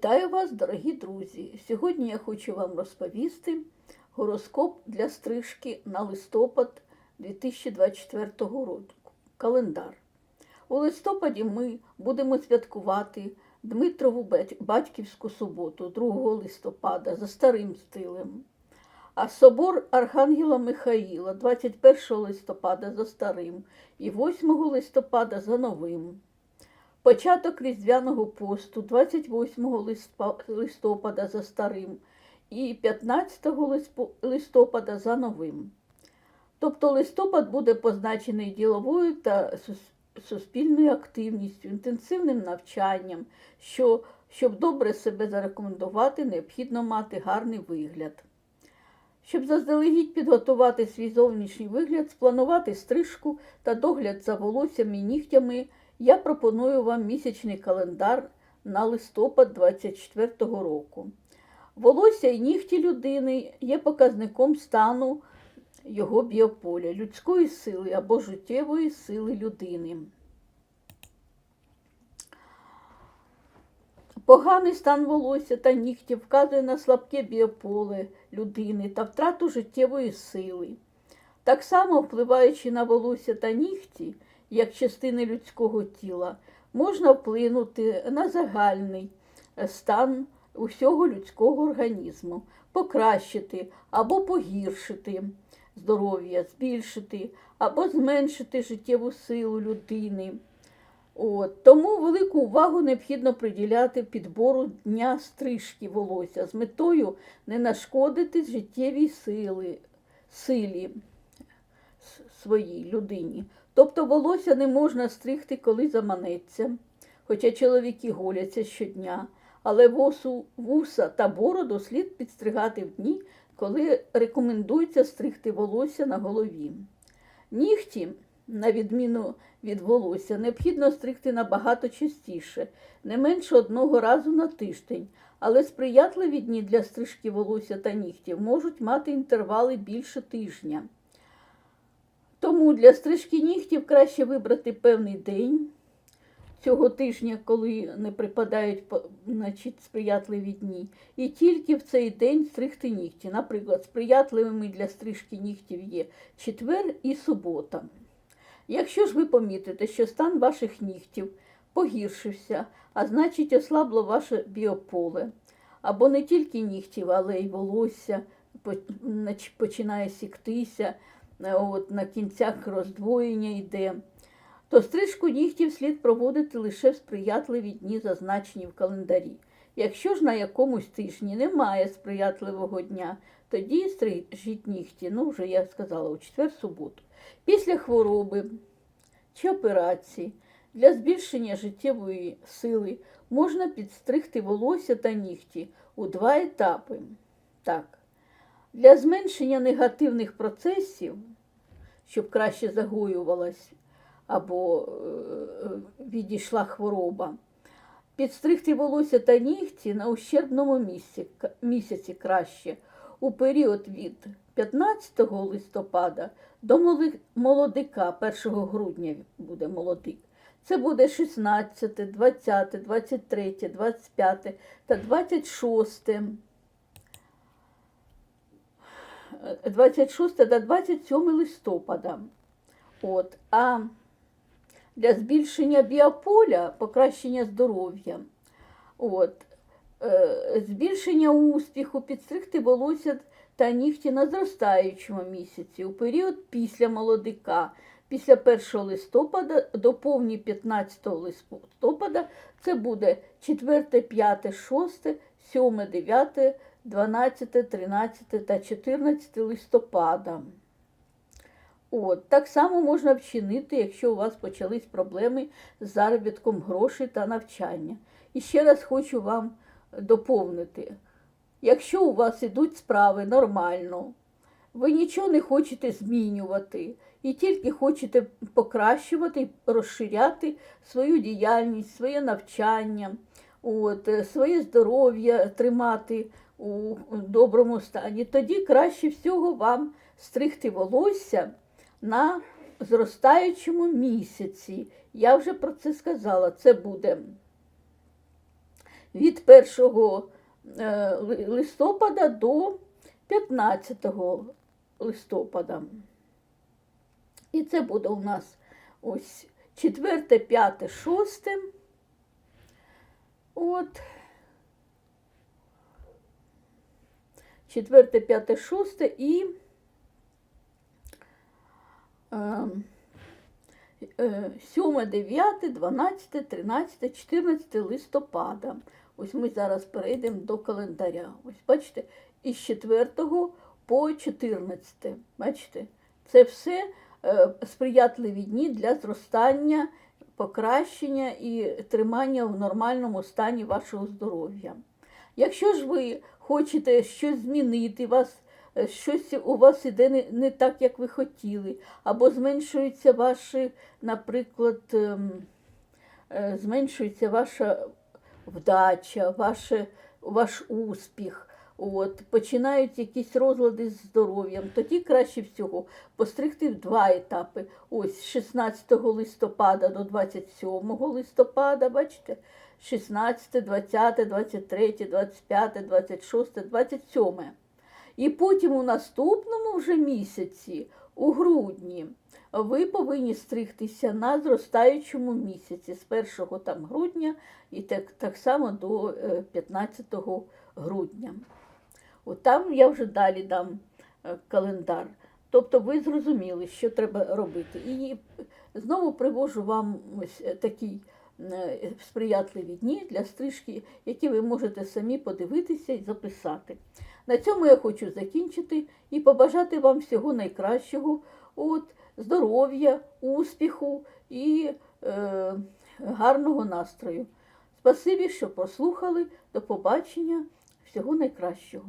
Вітаю вас, дорогі друзі! Сьогодні я хочу вам розповісти гороскоп для стрижки на листопад 2024 року. Календар. У листопаді ми будемо святкувати Дмитрову батьківську суботу 2 листопада за старим стилем. А собор Архангела Михаїла 21 листопада за старим і 8 листопада за новим. Початок Різдвяного посту 28 листопа- листопада за старим і 15 листопада за новим. Тобто листопад буде позначений діловою та суспільною активністю, інтенсивним навчанням, що, щоб добре себе зарекомендувати, необхідно мати гарний вигляд. Щоб заздалегідь підготувати свій зовнішній вигляд, спланувати стрижку та догляд за волоссям і нігтями, я пропоную вам місячний календар на листопад 2024 року. Волосся і нігті людини є показником стану його біополя, людської сили або життєвої сили людини. Поганий стан волосся та нігтів вказує на слабке біополе людини та втрату життєвої сили. Так само, впливаючи на волосся та нігті, як частини людського тіла, можна вплинути на загальний е, стан усього людського організму, покращити або погіршити здоров'я, збільшити або зменшити життєву силу людини. От, тому велику увагу необхідно приділяти підбору дня стрижки волосся з метою не нашкодити життєвій сили, силі своїй людині. Тобто волосся не можна стригти, коли заманеться, хоча чоловіки голяться щодня, але восу, вуса та бороду слід підстригати в дні, коли рекомендується стригти волосся на голові. Нігті, на відміну від волосся, необхідно стригти набагато частіше, не менше одного разу на тиждень, але сприятливі дні для стрижки волосся та нігтів можуть мати інтервали більше тижня. Тому для стрижки нігтів краще вибрати певний день цього тижня, коли не припадають значить, сприятливі дні, і тільки в цей день стригти нігті. Наприклад, сприятливими для стрижки нігтів є четвер і субота. Якщо ж ви помітите, що стан ваших нігтів погіршився, а значить ослабло ваше біополе, або не тільки нігтів, але й волосся починає сіктися, от, на кінцях роздвоєння йде, то стрижку нігтів слід проводити лише в сприятливі дні, зазначені в календарі. Якщо ж на якомусь тижні немає сприятливого дня, тоді стрижіть нігті, ну вже я сказала, у четвер-суботу. Після хвороби чи операції для збільшення життєвої сили можна підстригти волосся та нігті у два етапи. Так, для зменшення негативних процесів, щоб краще загоювалась або е, відійшла хвороба, підстригти волосся та нігті на ущербному місці, місяці краще у період від 15 листопада до молодика 1 грудня буде молодик. Це буде 16, 20, 23, 25 та 26. Е, 26 та 27 листопада. От. А для збільшення біополя, покращення здоров'я, от, е, збільшення успіху, підстригти волосся та нігті на зростаючому місяці у період після молодика, після 1 листопада до повні 15 листопада це буде 4, 5, 6, 7, 9, 12, 13 та 14 листопада. От, так само можна вчинити, якщо у вас почались проблеми з заробітком грошей та навчання. І ще раз хочу вам доповнити. Якщо у вас ідуть справи нормально, ви нічого не хочете змінювати і тільки хочете покращувати, розширяти свою діяльність, своє навчання, от, е, своє здоров'я тримати у доброму стані, тоді краще всього вам стригти волосся на зростаючому місяці. Я вже про це сказала. Це буде від 1 е, листопада до 15 листопада. І це буде у нас ось 4, 5, 6. От. 4, 5, 6 і ем, е, 7, 9, 12, 13, 14 листопада. Ось ми зараз перейдемо до календаря. Ось бачите, із 4 по 14. Бачите, це все е, сприятливі дні для зростання, покращення і тримання в нормальному стані вашого здоров'я. Якщо ж ви хочете щось змінити, вас, е, щось у вас іде не, не так, як ви хотіли, або зменшується ваші, наприклад, ем, е, зменшується ваша вдача, ваше, ваш успіх. От, починають якісь розлади з здоров'ям, тоді краще всього постригти в два етапи. Ось з 16 листопада до 27 листопада, бачите, 16, 20, 23, 25, 26, 27. І потім у наступному вже місяці, у грудні, ви повинні стригтися на зростаючому місяці з 1 там, грудня і так, так само до е, 15 грудня. От там я вже далі дам е, календар. Тобто ви зрозуміли, що треба робити. І знову привожу вам ось е, такі е, сприятливі дні для стрижки, які ви можете самі подивитися і записати. На цьому я хочу закінчити і побажати вам всього найкращого, от, здоров'я, успіху і е, гарного настрою. Спасибі, що послухали. До побачення. Всього найкращого.